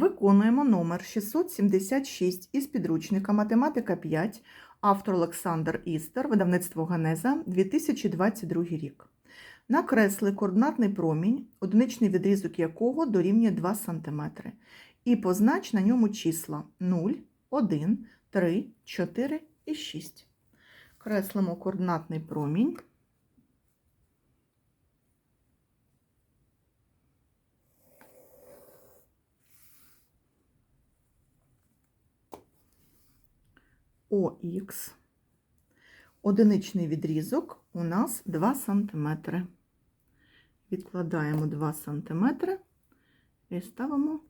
Виконуємо номер 676 із підручника Математика 5, автор Олександр Істер, видавництво Генеза, 2022 рік. Накресли координатний промінь, одиничний відрізок якого дорівнює 2 см, і познач на ньому числа 0, 1, 3, 4 і 6. Креслимо координатний промінь. ОХ. Одиничний відрізок у нас 2 см. Відкладаємо 2 см і ставимо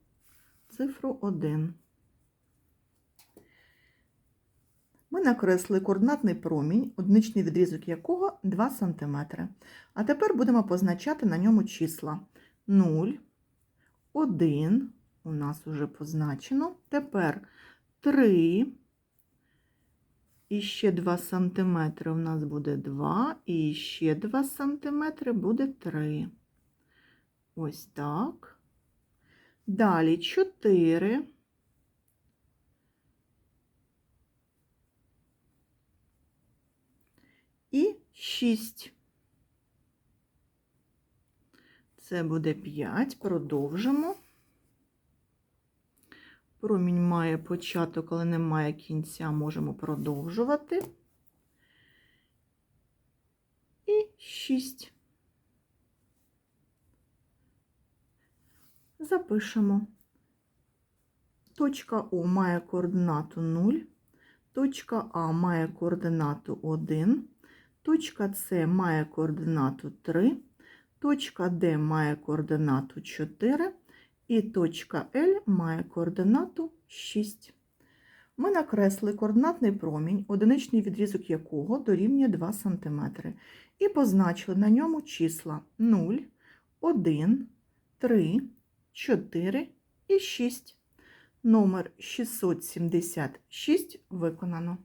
цифру 1. Ми накреслили координатний промінь, одиничний відрізок якого 2 см. А тепер будемо позначати на ньому числа 0, 1, у нас вже позначено. Тепер 3. І ще 2 см у нас буде 2, і ще 2 см буде 3. Ось так. Далі 4. І 6. Це буде 5. Продовжимо. Промінь має початок, але не має кінця, можемо продовжувати. І 6. Запишемо. Точка О має координату 0, точка А має координату 1, точка С має координату 3, точка Д має координату 4, і точка L має координату 6. Ми накресли координатний промінь, одиничний відрізок якого дорівнює 2 см, і позначили на ньому числа 0, 1, 3, 4 і 6. Номер 676 виконано.